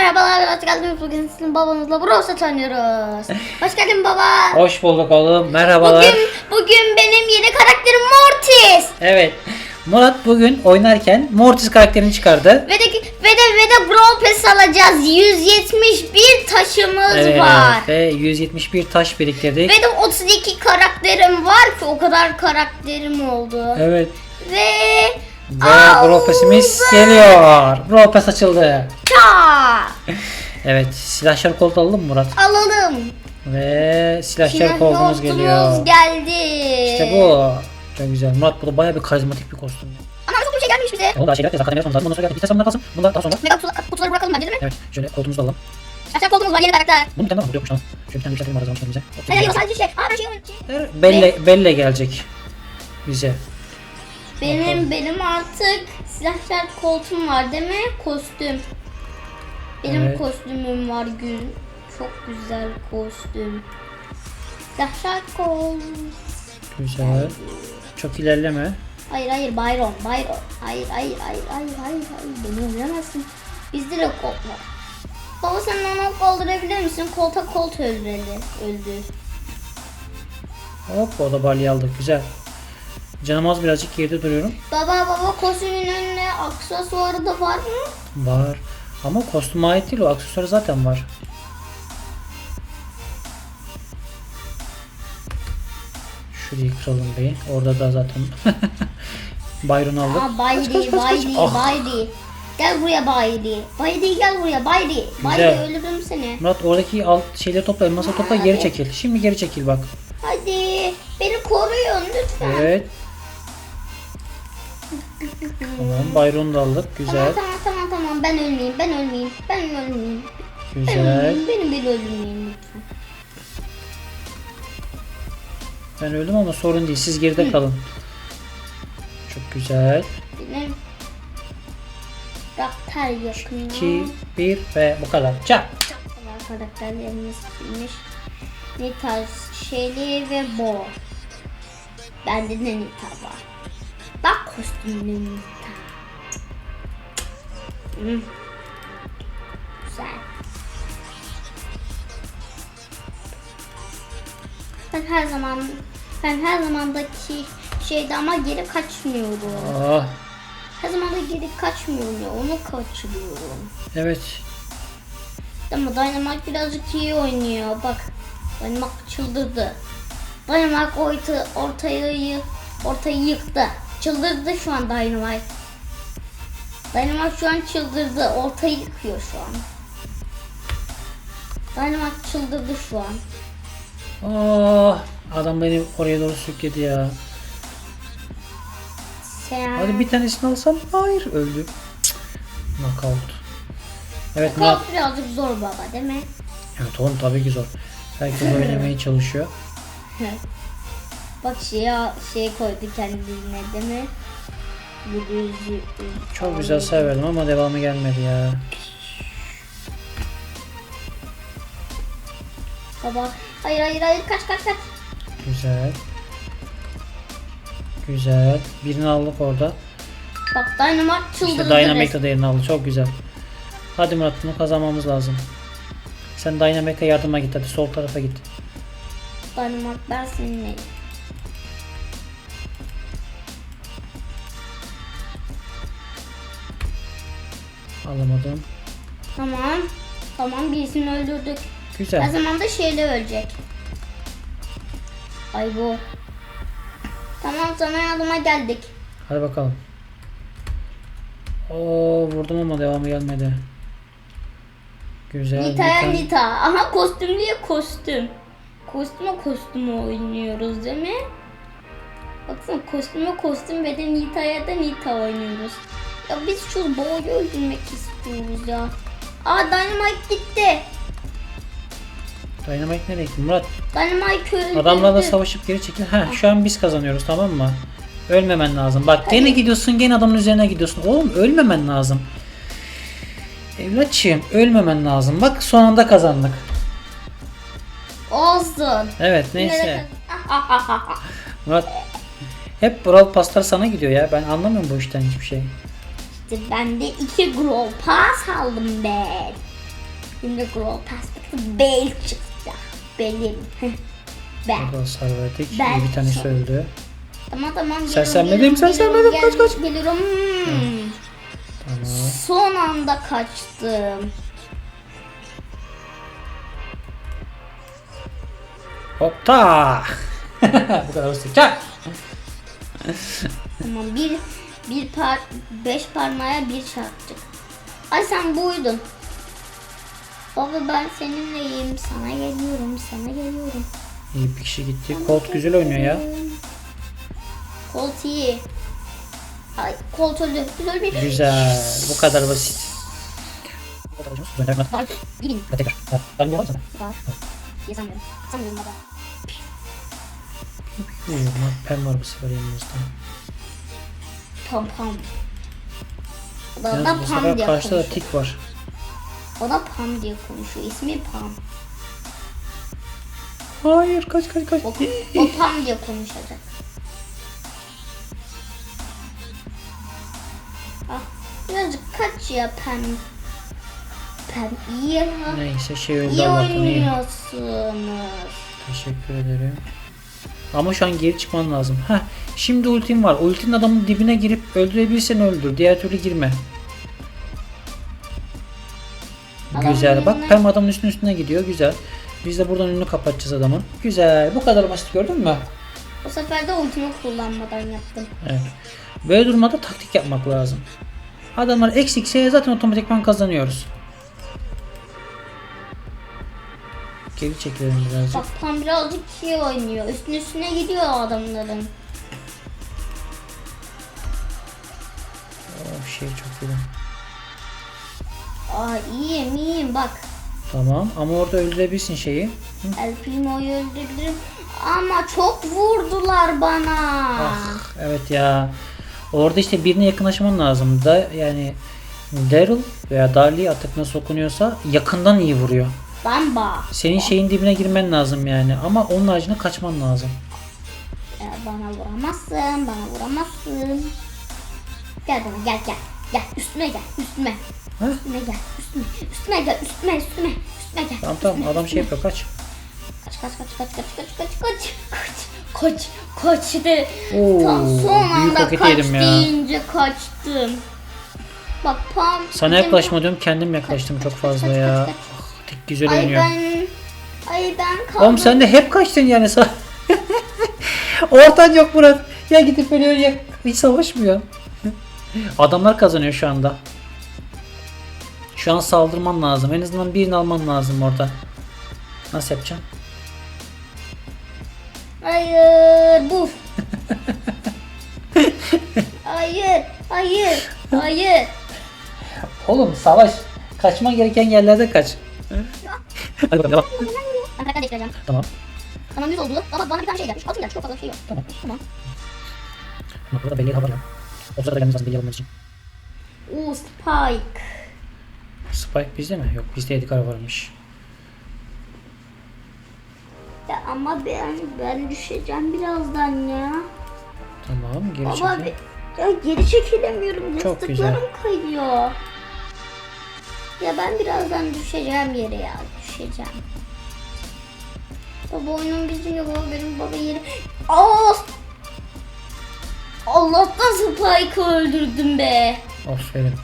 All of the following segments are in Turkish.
Merhabalar, hoş geldiniz. Bugün sizin babanızla Brawl oynuyoruz. Hoş geldin baba. Hoş bulduk oğlum. Merhabalar. Bugün, bugün benim yeni karakterim Mortis. Evet. Murat bugün oynarken Mortis karakterini çıkardı. Ve de, ve de, ve de Brawl Pass alacağız. 171 taşımız Evet. var. Ve 171 taş biriktirdik. Ve de 32 karakterim var ki o kadar karakterim oldu. Evet. Ve... Ve Brawl Pass'imiz geliyor. Brawl Pass açıldı. Ça! Evet. Silahşar kolt alalım mı Murat? Alalım. Ve silahşar Silah koltumuz geliyor. geldi. İşte bu. Çok güzel. Murat bu da bayağı bir karizmatik bir kostüm. Ana çok bir şey gelmiş bize. Oğlum daha şeyler yapacağız. Akademi yapmamız lazım. Ondan sonra geldik. Bir tasarımlar kalsın. Bunlar daha sonra. Mega kutuları, kutuları bırakalım bence değil mi? Evet. Şöyle koltuğumuzu alalım. Aşağı koltuğumuz var yeni karakter. Bunun bir tane daha mı? Yokmuş lan. Şöyle bir tane yükseltelim arada kendimize. Hayır hayır sadece şey. Aa ben şey unuttum. Belle, Belle gelecek. Bize. Benim benim artık silahşar koltuğum var değil mi? Kostüm. Benim Evet. kostümüm var gün. Çok güzel kostüm. Silahşar kol. Güzel. Çok ilerleme. Hayır hayır Byron Byron. Hayır hayır hayır hayır hayır hayır. Beni öldüremezsin. De kolt var. Baba sen onu öldürebilir misin? Kolta kolt öldürdü. Öldü. Hop o da balya aldık. Güzel. Canım az birazcık geride duruyorum. Baba baba kostümün önüne aksesuarı da var mı? Var. Ama kostüme ait değil o. Aksesuarı zaten var. Şurayı kıralım bir. Orada da zaten Byron aldık. Aa Bayri, Bayri, Ah. Bayri. Gel buraya Bayri. Bayri gel buraya Bayri. Bayri Güzel. öldürdüm seni. Murat oradaki alt şeyleri topla. Masa topla geri çekil. Şimdi geri çekil bak. Hadi beni koruyun lütfen. Evet. Tamam Byron'u da aldık. Güzel. Tamam tamam ben ölmeyeyim ben ölmeyeyim ben ölmeyeyim. Ben Güzel. ölmeyeyim benim beni öldürmeyin lütfen. Ben öldüm ama sorun değil. Siz geride kalın. Çok güzel. Benim karakter yakın. 2, 1 ve bu kadar. Çak. Var karakterlerimiz kimmiş? Nita, Shelly ve Bo. Bende de Nita var. Bak kostümlü Güzel. Ben her zaman ben her zamandaki şeyde ama geri kaçmıyorum. Ah, Her zaman da geri kaçmıyorum ya onu kaçırıyorum. evet. Ama Dynamite birazcık iyi oynuyor. Bak Dynamite çıldırdı. Dynamite orta, ortayı, ortayı yıktı. Çıldırdı şu an Dynamite. Dynamite şu an çıldırdı. Ortayı yıkıyor şu an. Dynamite çıldırdı şu an. Ah, adam beni oraya doğru sürükledi ya. Sen... Hadi bir tanesini alsam. Hayır öldü. Cık, Knockout. Evet. Kol birazcık zor baba değil mi? Evet oğlum tabii ki zor. Herkes oynamaya çalışıyor. Bak şey, şey koydu kendine değil mi? Çok güzel severdim ama devamı gelmedi ya. Baba hayır hayır hayır kaç kaç kaç. Güzel. Güzel. Birini aldık orada. Bak Dynamite çıldırdı. İşte Dynamite da yerini aldı. Çok güzel. Hadi Murat bunu kazanmamız lazım. Sen Dynamite'e yardıma git hadi sol tarafa git. Dynamite ben seninleyim. Alamadım. Tamam. Tamam birisini öldürdük. Güzel. zaman da şeyle ölecek. Ay bu. Tamam sana yardıma geldik. Hadi bakalım. Oo vurdum ama devamı gelmedi. Güzel. Nita'ya Nita. Nita. Aha kostüm diye kostüm. Kostüme kostümü oynuyoruz değil mi? Baksana kostüme kostüm ve de Nita'ya da Nita oynuyoruz. Ya biz şu boğayı öldürmek istiyoruz ya. Aa Dynamite gitti. Dynamite nereye gitti Murat? Dynamite öldürdü. Adamlarla savaşıp geri çekil. Heh şu an biz kazanıyoruz tamam mı? Ölmemen lazım. Bak gene gidiyorsun gene adamın üzerine gidiyorsun. Oğlum ölmemen lazım. Evlatçığım ölmemen lazım. Bak son anda kazandık. Olsun. Evet Yine de neyse. kaz- Murat hep Brawl Pass'lar sana gidiyor ya. Ben anlamıyorum bu işten hiçbir şey. İşte ben de iki Grow Pass aldım ben. Şimdi Grow Perspective Bale çıktı. Benim. ben. Burada hasar verdik. Ben- bir tanesi öldü. Tamam tamam. Sen geliyorum, sen senmedin. Kaç, kaç. Geliyorum. Hmm. Tamam. Son anda kaçtım. Hopta. Bu kadar basit. Çak. Tamam bir bir par beş parmağa bir çarptık. Ay sen buydun. Baba ben seninleyim. Sana geliyorum. Sana geliyorum. İyi bir kişi gitti. Colt güzel oynuyor ya. Colt iyi. Ay Colt öldü. Ölmedik. Güzel. Bu kadar basit. Gidin. Tekrar. Ben yapalım sana. Var. Sanmıyorum. Sanmıyorum baba. Pen var bu sefer yanımızda. Pam pam. O da, o Yalnız da bu Pam sefer diye karşıda da konuşuyor. tik var. O da Pam diye konuşuyor. İsmi Pam. Hayır kaç kaç kaç. O, o Pam diye konuşacak. Ah, birazcık kaç ya Pam. Pam iyi ya. Neyse şey İyi Allah'tan iyi. oynuyorsunuz. Teşekkür ederim. Ama şu an geri çıkman lazım. Heh, şimdi ultim var. Ultin adamın dibine girip öldürebilirsen öldür. Diğer türlü girme. Adamın Güzel. Bak Pem adamın üstüne üstüne gidiyor. Güzel. Biz de buradan önünü kapatacağız adamın. Güzel. Bu kadar basit gördün mü? Bu sefer de ultimi kullanmadan yaptım. Evet. Böyle durumda taktik yapmak lazım. Adamlar eksikse zaten otomatikman kazanıyoruz. Geri çekilelim birazcık. Bak Pam birazcık iyi oynuyor. Üstüne üstüne gidiyor adamların. Oh şey çok iyi. Aa iyiyim iyiyim bak. Tamam ama orada öldürebilirsin şeyi. El Primo'yu öldürebilirim. Ama çok vurdular bana. Ah, evet ya. Orada işte birine yakınlaşman lazım. Da yani Daryl veya Darlie artık nasıl okunuyorsa yakından iyi vuruyor. Bamba. Senin şeyin dibine girmen lazım yani ama onun haricinde kaçman lazım. Ee, bana vuramazsın, bana vuramazsın. Gel bana gel gel. Gel üstüme gel üstüme. Ha? Üstüme gel üstüme. Üstüme gel üstüme üstüme. Üstüme gel. Tamam tamam adam şey yapıyor kaç. Kaç kaç kaç kaç kaç kaç kaç kaç kaç kaç kaçtı. Oo, Tam son anda kaç ya. deyince kaçtım. Bak Pam. Sana yaklaşma diyorum kendim yaklaştım Kaç, çok kaç, fazla kaç, ya. kaç, Ah, Tek güzel Ay oynuyor. ben ay ben kaldım. Oğlum sen de hep kaçtın yani. Ortan yok Murat. Ya gidip ölüyor ya hiç savaşmıyor. Adamlar kazanıyor şu anda. Şu an saldırman lazım. En azından birini alman lazım orada. Nasıl yapacaksın? Hayır bu. hayır, hayır, hayır. Oğlum savaş. Kaçman gereken yerlerde kaç. Hadi bakalım devam. Karakter değiştireceğim. Tamam. Tamam 100 oldu ama bana bir tane şey gelmiş. Altın gelmiş. Çok fazla şey yok. Tamam. Tamam. Bak burada belli hava ya. O sırada gelmemiz lazım belli almamız için. Oo Spike. Spike bizde mi? Yok bizde Edgar varmış. Ya ama ben ben düşeceğim birazdan ya. Tamam geri Baba çekin. bir, ya geri çekilemiyorum. Çok Yastıklarım güzel. kayıyor. Ya ben birazdan düşeceğim yere ya. Düşeceğim. Baba oyunun bizim yok ama benim baba yeri. Aa! Allah'tan Spike'ı öldürdüm be. Aferin.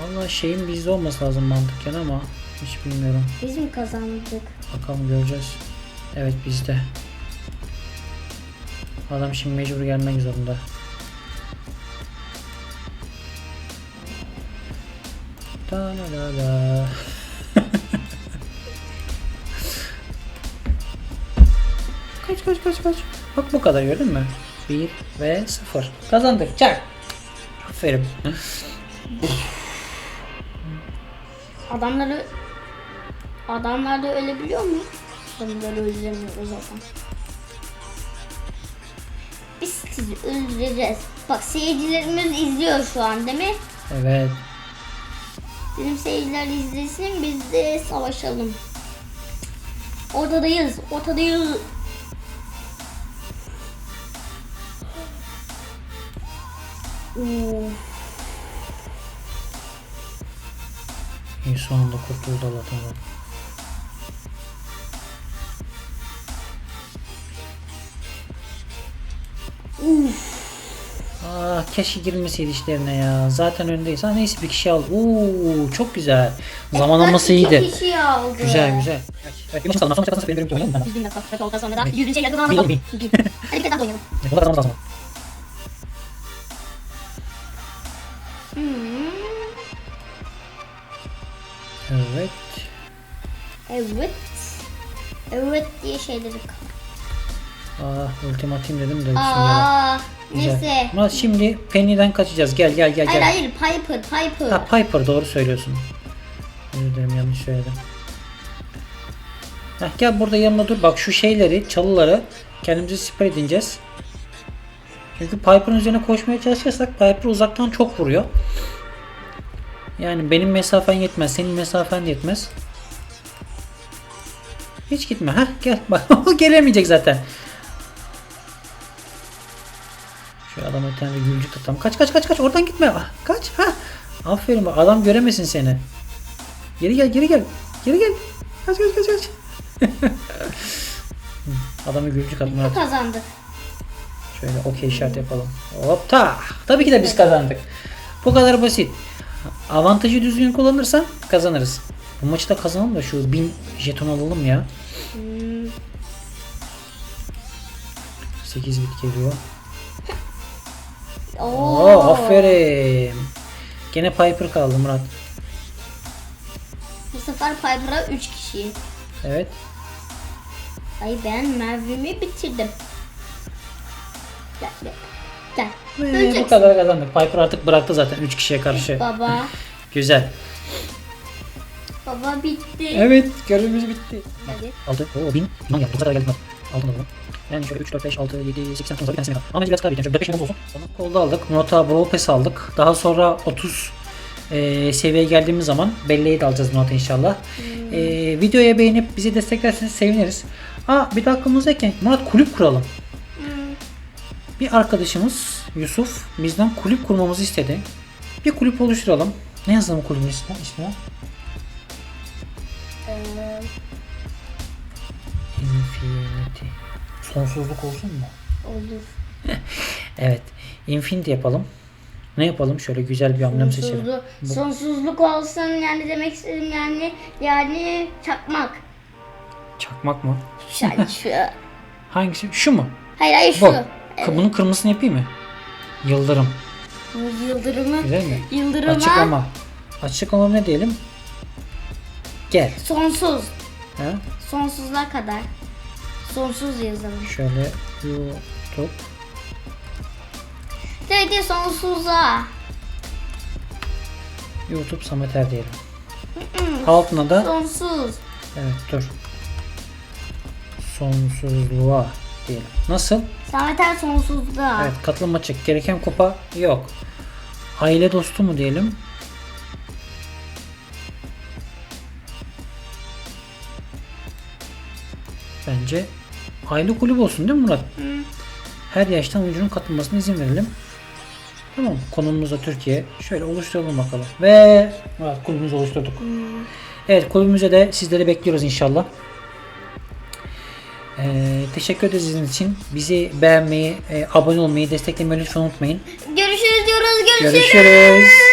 Valla şeyin bizde olması lazım mantıken ama hiç bilmiyorum. Biz mi kazandık? Bakalım göreceğiz. Evet bizde. Adam şimdi mecbur gelmek zorunda. Da la la la. kaç kaç kaç kaç. Bak bu kadar gördün mü? 1 ve 0. Kazandık. Çak. Aferin. Adamları Adamlar da ölebiliyor mu? Adamları öldüremiyoruz zaten. Sizi öldüreceğiz. Bak seyircilerimiz izliyor şu an değil mi? Evet. Bizim seyirciler izlesin biz de savaşalım. Ortadayız. Ortadayız. Uf. İyi son anda kurtuldu Allah'tan. Ah keşke girmeseydi işlerine ya. Zaten öndeyiz. Ha neyse bir kişi al. Oo çok güzel. Zamanlaması İki iyiydi. kişi aldı. Güzel güzel. Evet, bir kaldı. Sonra çatasını benim bölümde oynayalım mı? 100 bin dakika. Kötü olduktan sonra da 100 bin şeyler Bin kazanalım. oldu, bin. Hadi bir kere daha oynayalım. Ne kadar lazım. Hmm. Evet. Evet. Evet diye şey Ah ultim atayım dedim de. Aa, Güzel. neyse. Murat şimdi Penny'den kaçacağız. Gel gel gel Hayır gel. hayır Piper Piper. Ha Piper doğru söylüyorsun. Özür dilerim yanlış söyledim. Heh, gel burada yanımda dur. Bak şu şeyleri, çalıları kendimize siper edineceğiz. Çünkü Piper'ın üzerine koşmaya çalışırsak Piper uzaktan çok vuruyor. Yani benim mesafen yetmez, senin mesafen de yetmez. Hiç gitme. Ha gel. Bak o gelemeyecek zaten. Adama bir tane gülcük tutalım. Kaç kaç kaç kaç oradan gitme. Ah, Kaç. Ha. Aferin bak adam göremesin seni. Geri gel geri gel. Geri gel. Kaç kaç kaç kaç. Adamı gülcük atmaya Bu kazandı. Şöyle okey işaret yapalım. Hop ta. Tabii ki de biz kazandık. Bu kadar basit. Avantajı düzgün kullanırsan kazanırız. Bu maçı da kazanalım da şu 1000 jeton alalım ya. Hmm. 8 bit geliyor. Oo. Oo aferin. Gene Piper kaldı Murat. Bu sefer Piper'a 3 kişi. Evet. Ay ben Merve'mi bitirdim. Gel gel. Gel. Ve bu kadar kazandık. Piper artık bıraktı zaten 3 kişiye karşı. Baba. Güzel. Baba bitti. Evet görevimiz bitti. Hadi. Aldı. Oo 1000. Lan yaptım. kadar geldik Da bunu. Yani şöyle 3, 4, 5, 6, 7, 8 tane sonra bir tanesini kaldı. Ama biraz daha biteceğim. Şöyle 4, 5 olsun. Sonra kolda aldık. Murat'a Brawl Pass aldık. Daha sonra 30 e, seviyeye geldiğimiz zaman belleği de alacağız Murat'a inşallah. E, videoya beğenip bizi desteklerseniz seviniriz. Aa bir de aklımızdayken Murat kulüp kuralım. Hmm. Bir arkadaşımız Yusuf bizden kulüp kurmamızı istedi. Bir kulüp oluşturalım. Ne yazalım kulübün ismi? ismine? Sonsuzluk olsun mu? olur. Evet. Infinity yapalım. Ne yapalım? Şöyle güzel bir amblem seçelim. Sonsuzluk, sonsuzluk olsun yani demek istedim yani yani çakmak. Çakmak mı? Yani şu. Hangisi? Şu mu? Hayır hayır Bu. şu. K- Bunun kırmızısını yapayım mı? Yıldırım. Bu Yıldırımı. Güzel mi? Yıldırıma Açıklama. Açıklama ne diyelim? Gel. sonsuz. Ha? Sonsuza kadar. Sonsuz yazalım. Şöyle YouTube. Dedi sonsuza. YouTube Sameter diyelim. Altına da Sonsuz. evet dur. Sonsuzluğa diyelim. Nasıl? Sameter sonsuzda. Evet katılım açık. Gereken kupa yok. Aile dostu mu diyelim? Bence aile kulübü olsun değil mi Murat? Her yaştan oyuncunun katılmasına izin verelim. Tamam. Konumuz da Türkiye. Şöyle oluşturalım bakalım. Ve Murat kulübümüzü oluşturduk. Evet kulübümüze de sizleri bekliyoruz inşallah. Ee, teşekkür ederiz izlediğiniz için. Bizi beğenmeyi, e, abone olmayı, desteklemeyi lütfen unutmayın. Görüşürüz diyoruz. Görüşürüz. Görüşürüz.